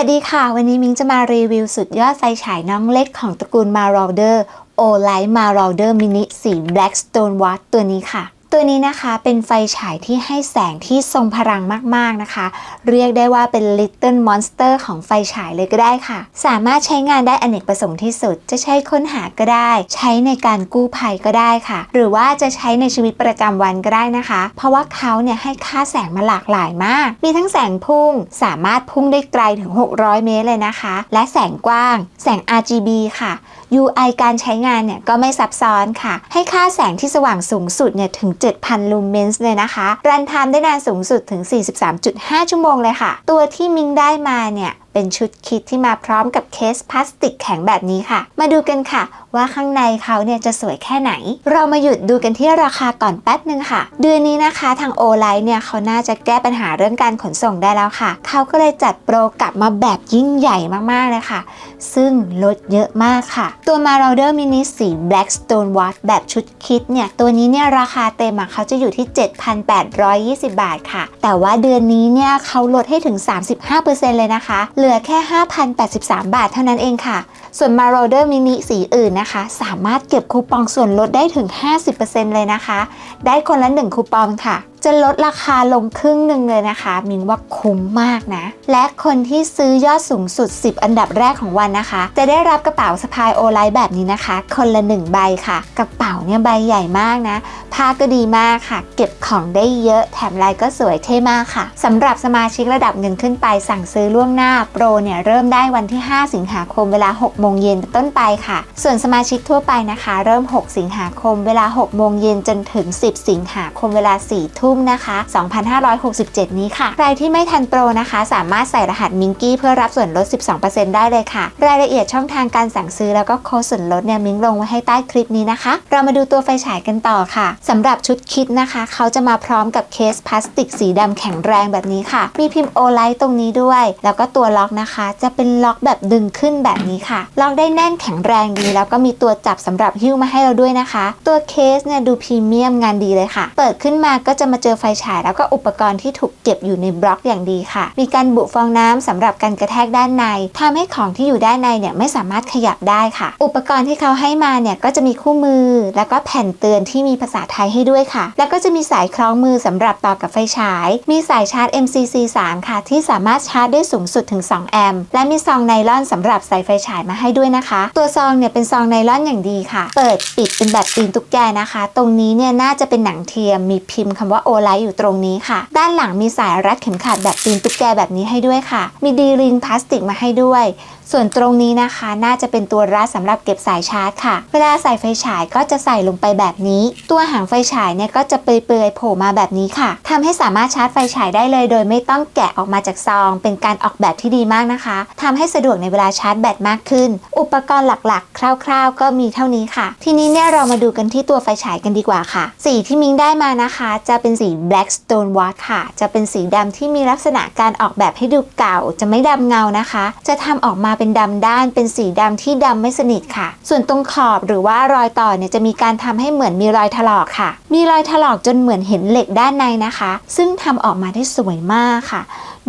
วัสดีค่ะ วันนี้มิงจะมารีวิวสุดยอดไฟฉายน้องเล็กของตระกูลมา Marauder o l i g h t Marauder Mini สี Blackstone Watt ตัวนี้ค่ะ ตัวนี้นะคะเป็นไฟฉายที่ให้แสงที่ทรงพลังมากๆนะคะ เรียกได้ว่าเป็น Little Monster ของไฟฉายเลยก็ได้ค่ะ สามารถใช้งานได้อเนกประสงค์ที่สุด จะใช้ค้นหาก็ได้ ใช้ในการกู้ภัยก็ได้ค่ะ หรือว่าจะใช้ในชีวิตประจำวันก็ได้นะคะ เพราะว่าเขาเนี่ยให้ค่าแสงมาหลากหลายมาก มีทั้งแสงพุ่ง สามารถพุ่งได้ไกลถึง 600 เมตรเลยนะคะ และแสงกว้าง แสง RGB ค่ะ UI การใช้งานเนี่ยก็ไม่ซับซ้อนค่ะ ให้ค่าแสงที่สว่างสูงสุดเนี่ยถึง 7,000 ลูเมนส์เลยนะคะ รันไทม์ได้นานสูงสุดถึง 43.5 ชั่วโมงเลยค่ะ ตัวที่มิงได้มาเนี่ย เป็นชุดคิดที่มาพร้อมกับเคสพลาสติกแข็งแบบนี้ค่ะ มาดูกันค่ะ ว่าข้างในเขาเนี่ยจะสวยแค่ไหน เรามาหยุดดูกันที่ราคาก่อนแป๊บนึงค่ะ เดือนนี้นะคะทางโอไลท์เนี่ยเขาน่าจะแก้ปัญหาเรื่องการขนส่งได้แล้วค่ะ เขาก็เลยจัดโปรกลับมาแบบยิ่งใหญ่มากๆเลยค่ะ ซึ่งลดเยอะมากค่ะ ตัว Marauder Mini สี Blackstone Watch แบบชุดคิดเนี่ยตัวนี้เนี่ยราคาเต็มเขาจะอยู่ที่ 7,820 บาทค่ะ แต่ว่าเดือนนี้เนี่ยเขาลดให้ถึง 35%เลยนะคะเหลืือแค่ 5,083 บาทเท่านั้นเองค่ะ ส่วน Marauder Mini สีอื่นนะคะ สามารถเก็บคูปองส่วนลดได้ถึง 50%เลยนะคะ ได้คนละ 1 คูปองค่ะ จะลดราคาลงครึ่งหนึ่งเลยนะคะ มินว่าคุ้มมากนะ และคนที่ซื้อยอดสูงสุด 10 อันดับแรกของวันนะคะ จะได้รับกระเป๋าสะพายโอไลแบบนี้นะคะ คนละ 1 ใบค่ะ กระเป๋าเนี่ยใบใหญ่มากนะ ผ้าก็ดีมากค่ะ เก็บของได้เยอะแถมลายก็สวยเท่มากค่ะสำหรับสมาชิกระดับเงินขึ้นไปสั่งซื้อล่วงหน้าโปรเนี่ยเริ่มได้วันที่ 5 สิงหาคมเวลา 6 โมงเย็นเป็นต้นไปค่ะ ส่วนสมาชิกทั่วไปนะคะ เริ่ม 6 สิงหาคมเวลา 6 โมงเย็นจนถึง 10 สิงหาคมเวลา 4 ทุ่มนะคะ 2567 นี้ค่ะ ใครที่ไม่ทันโปรนะคะ สามารถใส่รหัสมิงกี้เพื่อรับส่วนลด 12%ได้เลยค่ะ รายละเอียดช่องทางการสั่งซื้อแล้วก็โค้ดส่วนลดเนี่ยมิงลงไว้ให้ใต้คลิปนี้นะคะ เรามาดูตัวไฟฉายกันต่อค่ะสำหรับชุดคิดนะคะ เขาจะมาพร้อมกับเคสพลาสติกสีดำแข็งแรงแบบนี้ค่ะ มีพิมพ์โอไลท์ตรงนี้ด้วย แล้วก็ตัวล็อกนะคะ จะเป็นล็อกแบบดึงขึ้นแบบนี้ค่ะ ล็อกได้แน่นแข็งแรงดี แล้วก็มีตัวจับสำหรับหิ้วมาให้เราด้วยนะคะ ตัวเคสเนี่ยดูพรีเมียมงานดีเลยค่ะ เปิดขึ้นมาก็จะมาเจอไฟฉายแล้วก็อุปกรณ์ที่ถูกเก็บอยู่ในบล็อกอย่างดีค่ะ มีการบุฟองน้ำสำหรับการกระแทกด้านในทำให้ของที่อยู่ด้านในเนี่ยไม่สามารถขยับได้ค่ะ อุปกรณ์ที่เขาให้มาเนี่ยก็จะมีคู่มือ แล้วก็แผ่นเตือนที่มีภาษาไทยให้ด้วยค่ะ แล้วก็จะมีสายคล้องมือสำหรับต่อกับไฟฉาย มีสายชาร์จ MCC 3 ค่ะ ที่สามารถชาร์จได้สูงสุดถึง 2 แอมป์ และมีซองไนลอนสำหรับใส่ไฟฉายมาให้ด้วยนะคะ ตัวซองเนี่ยเป็นซองไนลอนอย่างดีค่ะ เปิดปิดเป็นแบบตีนตุ๊กแกนะคะ ตรงนี้เนี่ยน่าจะเป็นหนังเทียมมีพิมพ์คำว่าโอไลท์อยู่ตรงนี้ค่ะ ด้านหลังมีสายรัดเข็มขัดแบบตีนตุ๊กแกแบบนี้ให้ด้วยค่ะ มีดีริงพลาสติกมาให้ด้วย ส่วนตรงนี้นะคะน่าจะเป็นตัวรัดสำหรับเก็บสายชาร์จค่ะ เวลาใส่ไฟฉายก็จะใส่ลงไปแบบนี้ ตัวหางไฟฉายเนี่ยก็จะเปื่อยๆโผล่มาแบบนี้ค่ะทำให้สามารถชาร์จไฟฉายได้เลย โดยไม่ต้องแกะออกมาจากซอง เป็นการออกแบบที่ดีมากนะคะทำให้สะดวกในเวลาชาร์จแบตมากขึ้น อุปกรณ์หลักๆ คร่าว ๆ ก็มีเท่านี้ค่ะ ทีนี้เนี่ยเรามาดูกันที่ตัวไฟฉายกันดีกว่าค่ะ สีที่มิงได้มานะคะ จะเป็นสี Blackstone Watch ค่ะ จะเป็นสีดำที่มีลักษณะการออกแบบให้ดูเก่า จะไม่ดำเงานะคะ จะทำออกมาเป็นดำด้านเป็นสีดำที่ดำไม่สนิทค่ะ ส่วนตรงขอบหรือว่ารอยต่อเนี่ยจะมีการทำให้เหมือนมีรอยถลอกค่ะ มีรอยถลอกจนเหมือนเห็นเหล็กด้านในนะคะ ซึ่งทำออกมาได้สวยมากค่ะ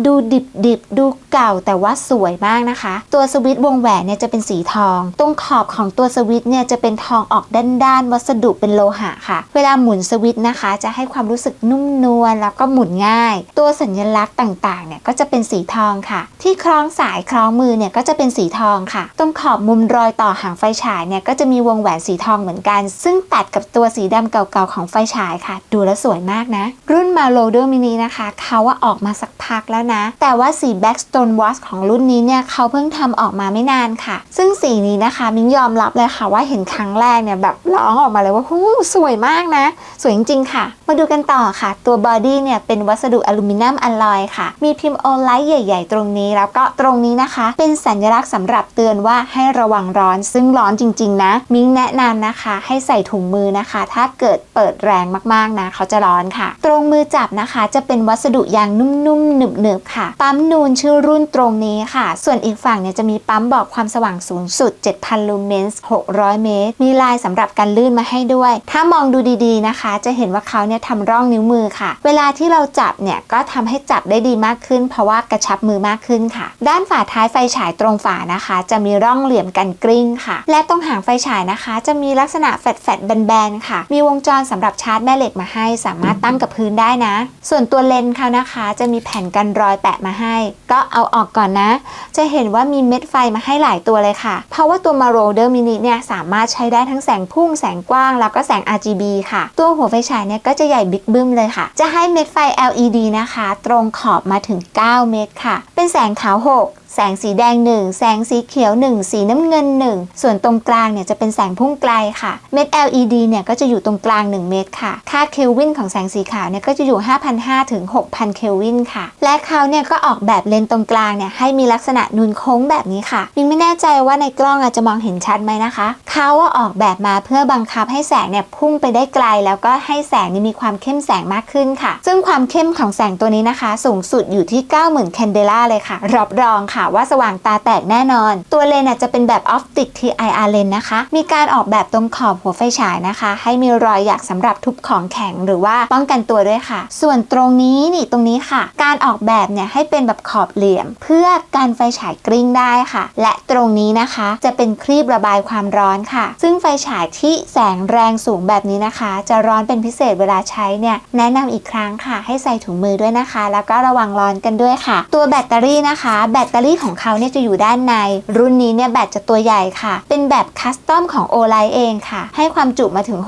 ดูดิบดิบดูเก่าแต่ว่าสวยมากนะคะ ตัวสวิตช์วงแหวนเนี่ยจะเป็นสีทอง ตรงขอบของตัวสวิตช์เนี่ยจะเป็นทองออกด้านด้านวัสดุเป็นโลหะค่ะ เวลาหมุนสวิตช์นะคะ จะให้ความรู้สึกนุ่มนวลแล้วก็หมุนง่าย ตัวสัญลักษณ์ต่างๆเนี่ยก็จะเป็นสีทองค่ะ ที่คล้องสายคล้องมือเนี่ยก็จะเป็นสีทองค่ะ ตรงขอบมุมรอยต่อหางไฟฉายเนี่ยก็จะมีวงแหวนสีทองเหมือนกัน ซึ่งตัดกับตัวสีดำเก่าๆของไฟฉายค่ะ ดูแล้วสวยมากนะ รุ่นมาโลเดอร์มินินะคะเขาว่าออกมาสักพักแล้วนะ แต่ว่าสี Blackstone Watch ของรุ่นนี้เนี่ยเขาเพิ่งทำออกมาไม่นานค่ะ ซึ่งสีนี้นะคะมิ้งยอมรับเลยค่ะว่าเห็นครั้งแรกเนี่ยแบบร้องออกมาเลยว่าหูสวยมากนะ สวยจริงๆค่ะ มาดูกันต่อค่ะ ตัวบอดี้เนี่ยเป็นวัสดุอลูมิเนียมอลลอยค่ะ มีพิมพ์โอไลท์ใหญ่ ๆ ตรงนี้ แล้วก็ตรงนี้นะคะ เป็นสัญลักษณ์สำหรับเตือนว่าให้ระวังร้อน ซึ่งร้อนจริง ๆ นะ มิ้งแนะนำนะคะ ให้ใส่ถุงมือนะคะ ถ้าเกิดเปิดแรงมากๆนะ เขาจะร้อนค่ะ ตรงมือจับนะคะ จะเป็นวัสดุยางนุ่มๆหนึบ Curve ค่ะ ปั๊มนูนชื่อรุ่นตรงนี้ค่ะ ส่วนอีกฝั่งเนี่ยจะมีปั๊มบอกความสว่างสูงสุด 7,000 ลูเมนส์600 เมตร มีลายสำหรับการลื่นมาให้ด้วย ถ้ามองดูดีๆนะคะ จะเห็นว่าเขาเนี่ยทำร่องนิ้วมือค่ะ เวลาที่เราจับเนี่ยก็ทำให้จับได้ดีมากขึ้น เพราะว่ากระชับมือมากขึ้นค่ะ ด้านฝาท้ายไฟฉายตรงฝานะคะ จะมีร่องเหลี่ยมกันกลิ้งค่ะ และตรงหางไฟฉายนะคะ จะมีลักษณะแฟดๆแบนๆค่ะ มีวงจรสำหรับชาร์จแม่เหล็กมาให้ สามารถตั้งกับพื้นได้นะ ส่วนตัวเลนส์เขานะคะ จะมีแผ่นกันรอยอยแปะมาให้ ก็เอาออกก่อนนะ จะเห็นว่ามีเม็ดไฟมาให้หลายตัวเลยค่ะ เพราะว่าตัวมาโรเดอร์มินิเนี่ยสามารถใช้ได้ทั้งแสงพุ่งแสงกว้างแล้วก็แสง RGB ค่ะ ตัวหัวไฟฉายเนี่ยก็จะใหญ่บิ๊กบึ้มเลยค่ะ จะให้เม็ดไฟ LED นะคะ ตรงขอบมาถึง 9 เม็ดค่ะ เป็นแสงขาว 6แสงสีแดง 1 แสงสีเขียว 1 สีน้ำเงิน 1 ส่วนตรงกลางเนี่ยจะเป็นแสงพุ่งไกลค่ะ เม็ด LED เนี่ยก็จะอยู่ตรงกลาง 1 เม็ดค่ะ ค่าเคลวินของแสงสีขาวเนี่ยก็จะอยู่ 5,500 ถึง 6,000 เคลวินค่ะ และเขาเนี่ยก็ออกแบบเลนส์ตรงกลางเนี่ยให้มีลักษณะนูนโค้งแบบนี้ค่ะมิงไม่แน่ใจว่าในกล้องอาจจะมองเห็นชัดไหมนะคะ เขาว่าออกแบบมาเพื่อบังคับให้แสงเนี่ยพุ่งไปได้ไกล แล้วก็ให้แสงนี่มีความเข้มแสงมากขึ้นค่ะ ซึ่งความเข้มของแสงตัวนี้นะคะ สูงสุดอยู่ที่ 90,000 แคนเดล่าเลยค่ะรับรองค่ะว่าสว่างตาแตกแน่นอน ตัวเลนส์จะเป็นแบบออฟติก TIR เลนนะคะ มีการออกแบบตรงขอบหัวไฟฉายนะคะ ให้มีรอยหยักสำหรับทุบของแข็งหรือว่าป้องกันตัวด้วยค่ะ ส่วนตรงนี้นี่ตรงนี้ค่ะ การออกแบบเนี่ยให้เป็นแบบขอบเหลี่ยม เพื่อการไฟฉายกริ้งได้ค่ะ และตรงนี้นะคะ จะเป็นครีบระบายความร้อนค่ะ ซึ่งไฟฉายที่แสงแรงสูงแบบนี้นะคะ จะร้อนเป็นพิเศษเวลาใช้เนี่ยแนะนำอีกครั้งค่ะ ให้ใส่ถุงมือด้วยนะคะ แล้วก็ระวังร้อนกันด้วยค่ะ ตัวแบตเตอรี่นะคะ แบตเตอรี่ของเขาเนี่ยจะอยู่ด้านใน รุ่นนี้เนี่ยแบตจะตัวใหญ่ค่ะ เป็นแบบคัสตอมของ o l i เองค่ะ ให้ความจุมาถึง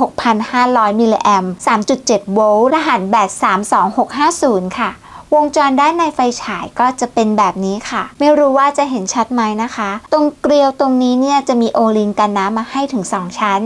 6,500 มิลลิแอมป์3.7 โวลต์ รหัสแบต 32650 ค่ะวงจรด้านในไฟฉายก็จะเป็นแบบนี้ค่ะ ไม่รู้ว่าจะเห็นชัดไหมนะคะ ตรงเกลียวตรงนี้เนี่ยจะมีโอลิงกันน้ำมาให้ถึง 2 ชั้น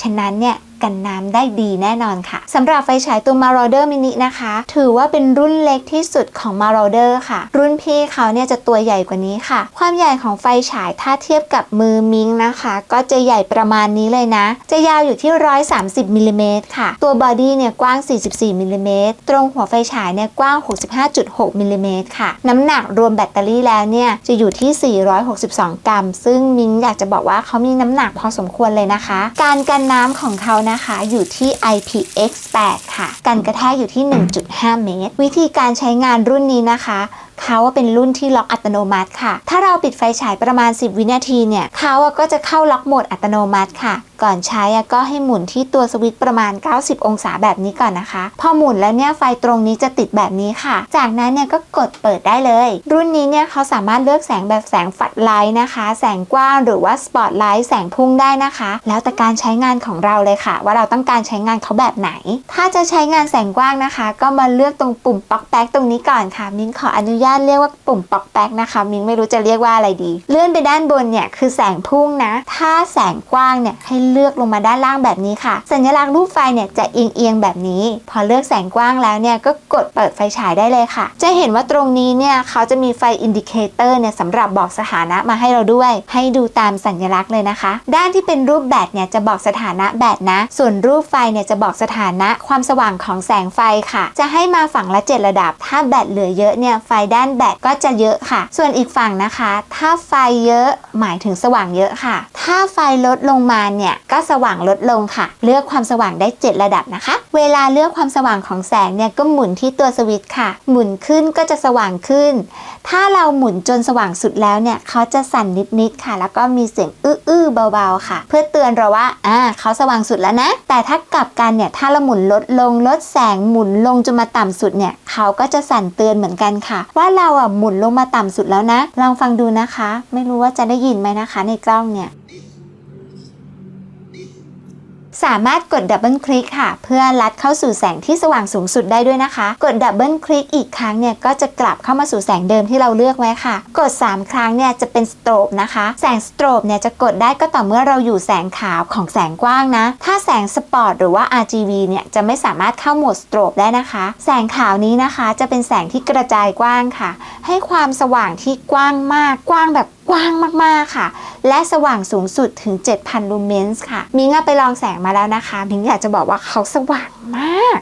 ฉะนั้นเนี่ย กันน้ำได้ดีแน่นอนค่ะสำหรับไฟฉายตัว Marauder Mini นะคะ ถือว่าเป็นรุ่นเล็กที่สุดของ Marauder ค่ะ รุ่นพี่เขาเนี่ยจะตัวใหญ่กว่านี้ค่ะ ความใหญ่ของไฟฉายถ้าเทียบกับมือมิงนะคะ ก็จะใหญ่ประมาณนี้เลยนะ จะยาวอยู่ที่ 130มิลลิเมตรค่ะ ตัวบอดี้เนี่ยกว้าง 44มิลลิเมตรตรงหัวไฟฉายเนี่ยกว้าง 65.6มิลลิเมตรค่ะ น้ำหนักรวมแบตเตอรี่แล้วเนี่ยจะอยู่ที่ 462 กรัม ซึ่งมิงอยากจะบอกว่าเขามีน้ำหนักพอสมควรเลยนะคะ การกันน้ำของเขานะคะอยู่ที่ IPX8 ค่ะ กันกระแทกอยู่ที่ 1.5 เมตร วิธีการใช้งานรุ่นนี้นะคะ เขาเป็นรุ่นที่ล็อกอัตโนมัติค่ะ ถ้าเราปิดไฟฉายประมาณ 10 วินาทีเนี่ยเขาอะก็จะเข้าล็อกโหมดอัตโนมัติค่ะ ก่อนใช้อะก็ให้หมุนที่ตัวสวิตช์ประมาณ 90 องศาแบบนี้ก่อนนะคะ พอหมุนแล้วเนี่ยไฟตรงนี้จะติดแบบนี้ค่ะ จากนั้นเนี่ยก็กดเปิดได้เลย รุ่นนี้เนี่ยเขาสามารถเลือกแสงแบบแสงฝัดไลท์นะคะ แสงกว้างหรือว่าสปอตไลท์แสงพุ่งได้นะคะ แล้วแต่การใช้งานของเราเลยค่ะ ว่าเราต้องการใช้งานเขาแบบไหน ถ้าจะใช้งานแสงกว้างนะคะ ก็มาเลือกตรงปุ่มป๊อกแป๊กตรงนี้ก่อนค่ะมิ้งขออนุญาตเรียกว่าปุ่มปอกแป๊กนะคะ มิ้งไม่รู้จะเรียกว่าอะไรดี เลื่อนไปด้านบนเนี่ยคือแสงพุ่งนะ ถ้าแสงกว้างเนี่ยให้เลือกลงมาด้านล่างแบบนี้ค่ะ สัญลักษณ์รูปไฟเนี่ยจะเอียงเอียงแบบนี้ พอเลือกแสงกว้างแล้วเนี่ยก็กดเปิดไฟฉายได้เลยค่ะ จะเห็นว่าตรงนี้เนี่ยเขาจะมีไฟอินดิเคเตอร์เนี่ยสำหรับบอกสถานะมาให้เราด้วย ให้ดูตามสัญลักษณ์เลยนะคะ ด้านที่เป็นรูปแบตเนี่ยจะบอกสถานะแบตนะ ส่วนรูปไฟเนี่ยจะบอกสถานะความสว่างของแสงไฟค่ะ จะให้มาฝั่งละ 7 ระดับ ถ้าแบตเหลือเยอะเนี่ยไฟด้านแบตก็จะเยอะค่ะ ส่วนอีกฝั่งนะคะ ถ้าไฟเยอะหมายถึงสว่างเยอะค่ะ ถ้าไฟลดลงมาเนี่ยก็สว่างลดลงค่ะ เลือกความสว่างได้ 7 ระดับนะคะ เวลาเลือกความสว่างของแสงเนี่ยก็หมุนที่ตัวสวิตช์ค่ะ หมุนขึ้นก็จะสว่างขึ้น ถ้าเราหมุนจนสว่างสุดแล้วเนี่ยเขาจะสั่นนิดๆค่ะ แล้วก็มีเสียงอื้อๆเบาๆค่ะ เพื่อเตือนเราว่าอ่าเขาสว่างสุดแล้วนะ แต่ถ้ากลับกันเนี่ยถ้าเราหมุนลดลงลดแสงหมุนลงจนมาต่ำสุดเนี่ยเขาก็จะสั่นเตือนเหมือนกันค่ะ ว่าเราอะหมุนลงมาต่ำสุดแล้วนะ ลองฟังดูนะคะ ไม่รู้ว่าจะได้ยินไหมนะคะ ในกล้องเนี่ย สามารถกดดับเบิลคลิกค่ะ เพื่อลัดเข้าสู่แสงที่สว่างสูงสุดได้ด้วยนะคะ กดดับเบิลคลิกอีกครั้งเนี่ยก็จะกลับเข้ามาสู่แสงเดิมที่เราเลือกไว้ค่ะ กด 3 ครั้งเนี่ยจะเป็นสโตรบนะคะ แสงสโตรบเนี่ยจะกดได้ก็ต่อเมื่อเราอยู่แสงขาวของแสงกว้างนะ ถ้าแสงสปอร์ตหรือว่า RGB เนี่ยจะไม่สามารถเข้าโหมดสโตรบได้นะคะ แสงขาวนี้นะคะ จะเป็นแสงที่กระจายกว้างค่ะ ให้ความสว่างที่กว้างมากกว้างแบบ กว้างมากๆค่ะ และสว่างสูงสุดถึง 7,000 ลูเมนส์ค่ะ มิงอไปลองแสงมาแล้วนะคะ มิงอยากจะบอกว่าเขาสว่างมาก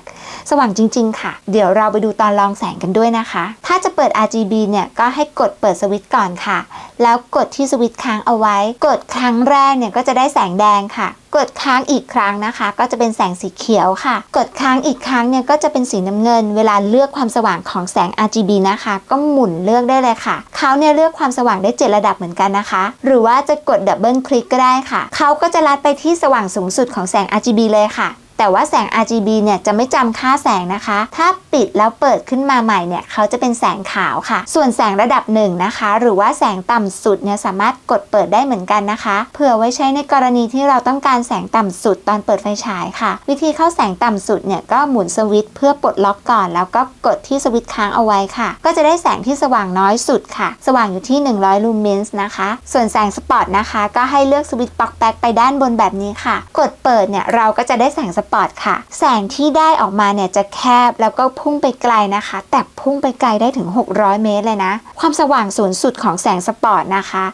สว่างจริง ๆ ค่ะ เดี๋ยวเราไปดูตอนลองแสงกันด้วยนะคะ ถ้าจะเปิด RGB เนี่ยก็ให้กดเปิดสวิตช์ก่อนค่ะ แล้วกดที่สวิตช์ค้างเอาไว้ กดครั้งแรกเนี่ยก็จะได้แสงแดงค่ะ กดค้างอีกครั้งนะคะ ก็จะเป็นแสงสีเขียวค่ะ กดค้างอีกครั้งเนี่ยก็จะเป็นสีน้ำเงิน เวลาเลือกความสว่างของแสง RGB นะคะ ก็หมุนเลือกได้เลยค่ะเขาเนี่ยเลือกความสว่างได้ 7 ระดับเหมือนกันนะคะ หรือว่าจะกดดับเบิลคลิกก็ได้ค่ะเขาก็จะลัดไปที่สว่างสูงสุดของแสง RGB เลยค่ะ แต่ว่าแสง RGB เนี่ยจะไม่จำค่าแสงนะคะ ถ้าปิดแล้วเปิดขึ้นมาใหม่เนี่ยเขาจะเป็นแสงขาวค่ะ ส่วนแสงระดับหนึ่งนะคะ หรือว่าแสงต่ำสุดเนี่ยสามารถกดเปิดได้เหมือนกันนะคะ เผื่อไว้ใช้ในกรณีที่เราต้องการแสงต่ำสุดตอนเปิดไฟฉายค่ะ วิธีเข้าแสงต่ำสุดเนี่ยก็หมุนสวิตช์เพื่อปลดล็อกก่อน แล้วก็กดที่สวิตช์ค้างเอาไว้ค่ะ ก็จะได้แสงที่สว่างน้อยสุดค่ะ สว่างอยู่ที่ 100 ลูเมนส์นะคะ ส่วนแสงสปอตนะคะ ก็ให้เลือกสวิตช์ปลั๊กแบ็กไปด้านบนแบบนี้ค่ะ กดเปิดเนี่ยเราก็จะได้แสงสปอตค่ะ แสงที่ได้ออกมาเนี่ยจะแคบแล้วก็พุ่งไปไกลนะคะ แต่พุ่งไปไกลได้ถึง 600 เมตรเลยนะ ความสว่างสูงสุดของแสงสปอร์ตนะคะ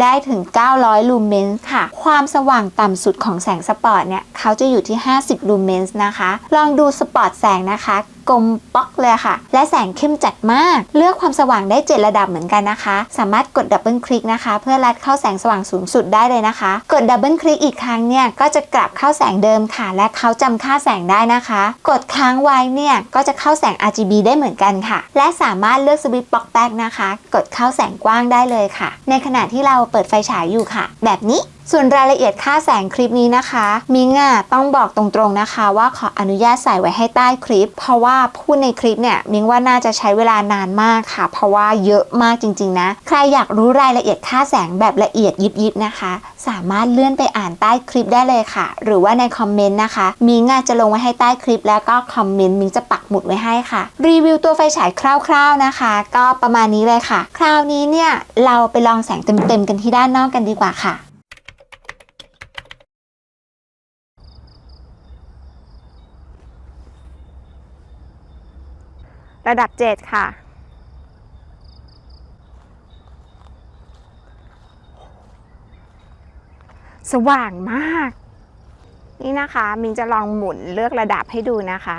ได้ถึง 900 ลูเมนส์ค่ะ ความสว่างต่ำสุดของแสงสปอร์ตเนี่ยเขาจะอยู่ที่ 50 ลูเมนส์นะคะ ลองดูสปอร์ตแสงนะคะกลมป๊อกเลยค่ะ และแสงเข้มจัดมาก เลือกความสว่างได้ 7 ระดับเหมือนกันนะคะ สามารถกดดับเบิลคลิกนะคะ เพื่อลัดเข้าแสงสว่างสูงสุดได้เลยนะคะ กดดับเบิลคลิกอีกครั้งเนี่ยก็จะกลับเข้าแสงเดิมค่ะ และเขาจำค่าแสงได้นะคะ กดค้างไว้เนี่ยก็จะเข้าแสง RGB ได้เหมือนกันค่ะ และสามารถเลือกสวิตช์ปลั๊กแบ็กนะคะ กดเข้าแสงกว้างได้เลยค่ะ ในขณะที่เราเปิดไฟฉายอยู่ค่ะ แบบนี้ ส่วนรายละเอียดค่าแสงคลิปนี้นะคะ มิงอะต้องบอกตรงๆนะคะ ว่าขออนุญาตใส่ไว้ให้ใต้คลิป เพราะว่าพูดในคลิปเนี่ยมิงว่าน่าจะใช้เวลานานมากค่ะ เพราะว่าเยอะมากจริงๆนะ ใครอยากรู้รายละเอียดค่าแสงแบบละเอียดยิบๆนะคะ สามารถเลื่อนไปอ่านใต้คลิปได้เลยค่ะ หรือว่าในคอมเมนต์นะคะ มิงอะจะลงไว้ให้ใต้คลิป แล้วก็คอมเมนต์มิงจะปักหมุดไว้ให้ค่ะ รีวิวตัวไฟฉายคร่าว ๆนะคะ ก็ประมาณนี้เลยค่ะ คราวนี้เนี่ยเราไปลองแสงเต็มๆกันที่ด้านนอกกันดีกว่าค่ะ ระดับ 7 ค่ะ สว่างมาก นี่นะคะ มิงจะลองหมุนเลือกระดับให้ดูนะคะ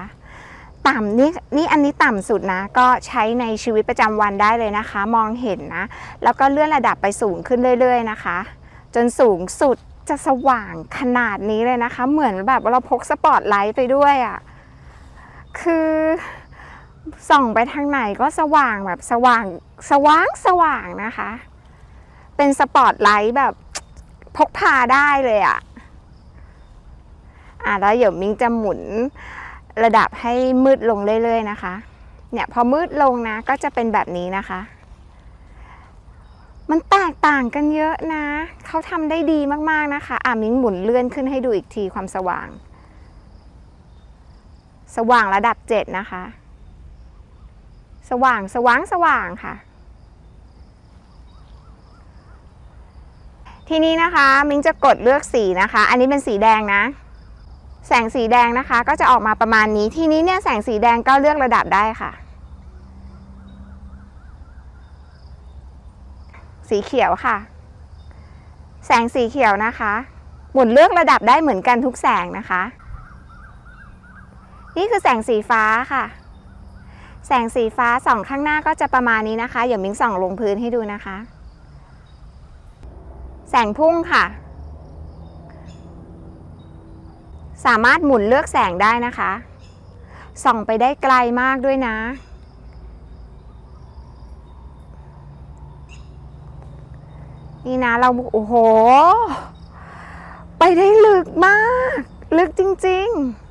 ต่ำนี่นี่อันนี้ต่ำสุดนะ ก็ใช้ในชีวิตประจำวันได้เลยนะคะ มองเห็นนะ แล้วก็เลื่อนระดับไปสูงขึ้นเรื่อย ๆ นะคะ จนสูงสุดจะสว่างขนาดนี้เลยนะคะ เหมือนแบบเราพกสปอตไลท์ไปด้วยอะ่ะ คือ ส่องไปทางไหนก็สว่างแบบสว่างสว่างสว่างนะคะ เป็นสปอตไลท์แบบพกพาได้เลยอะ่ะ อะแล้วเดี๋ยวมิงจะหมุนระดับให้มืดลงเรื่อยๆนะคะ เนี่ยพอมืดลงนะก็จะเป็นแบบนี้นะคะ มันแตกต่างกันเยอะนะ เขาทำได้ดีมากๆนะคะ อะมิงหมุนเลื่อนขึ้นให้ดูอีกทีความสว่าง สว่างระดับ 7 นะคะ สว่างสว่างสว่างค่ะ ทีนี้นะคะมิงจะกดเลือกสีนะคะ อันนี้เป็นสีแดงนะ แสงสีแดงนะคะก็จะออกมาประมาณนี้ ทีนี้เนี่ยแสงสีแดงก็เลือกระดับได้ค่ะ สีเขียวค่ะ แสงสีเขียวนะคะ หมุนเลือกระดับได้เหมือนกันทุกแสงนะคะ นี่คือแสงสีฟ้าค่ะ แสงสีฟ้าสองข้างหน้าก็จะประมาณนี้นะคะ เดี๋ยวมิ้งส่องลงพื้นให้ดูนะคะ แสงพุ่งค่ะ สามารถหมุนเลือกแสงได้นะคะ ส่องไปได้ไกลมากด้วยนะนี่นะเราโอ้โห ไปได้ลึกมาก ลึกจริง ๆ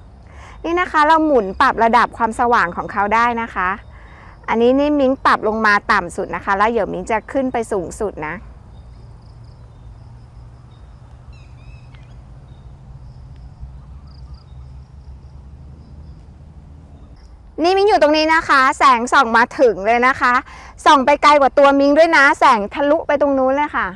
นี่นะคะเราหมุนปรับระดับความสว่างของเขาได้นะคะ อันนี้นี่มิ้งปรับลงมาต่ำสุดนะคะ แล้วเดี๋ยวมิ้งจะขึ้นไปสูงสุดนะนี่มิ้งอยู่ตรงนี้นะคะ แสงส่องมาถึงเลยนะคะ ส่องไปไกลกว่าตัวมิ้งด้วยนะ แสงทะลุไปตรงนู้นเลยค่ะ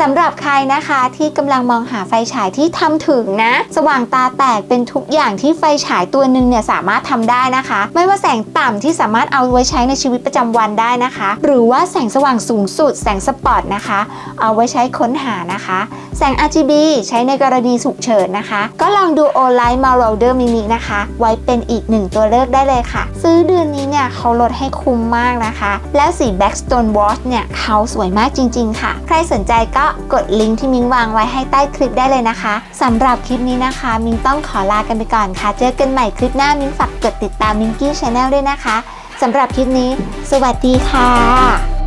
สำหรับใครนะคะที่กำลังมองหาไฟฉายที่ทำถึงนะ สว่างตาแตกเป็นทุกอย่างที่ไฟฉายตัวหนึ่งเนี่ยสามารถทำได้นะคะ ไม่ว่าแสงต่ำที่สามารถเอาไว้ใช้ในชีวิตประจำวันได้นะคะ หรือว่าแสงสว่างสูงสุด แสงสปอตนะคะ เอาไว้ใช้ค้นหานะคะ แสง RGB ใช้ในกรณีฉุกเฉินนะคะ ก็ลองดู o l i g h t Marauder Mini นะคะ ไว้เป็นอีกหนึ่งตัวเลือกได้เลยค่ะ ซื้อเดือนนี้เนี่ยเขาลดให้คุ้มมากนะคะ แล้วสี Blackstone Watch เนี่ยเขาสวยมากจริง ๆ ค่ะ ใครสนใจก็กดลิงก์ที่มิ้งวางไว้ให้ใต้คลิปได้เลยนะคะสำหรับคลิปนี้นะคะ มิ้งต้องขอลากันไปก่อนค่ะ เจอกันใหม่คลิปหน้ามิ้งฝากกดติดตามมิงกี้ชาแนลด้วยนะคะสำหรับคลิปนี้ สวัสดีค่ะ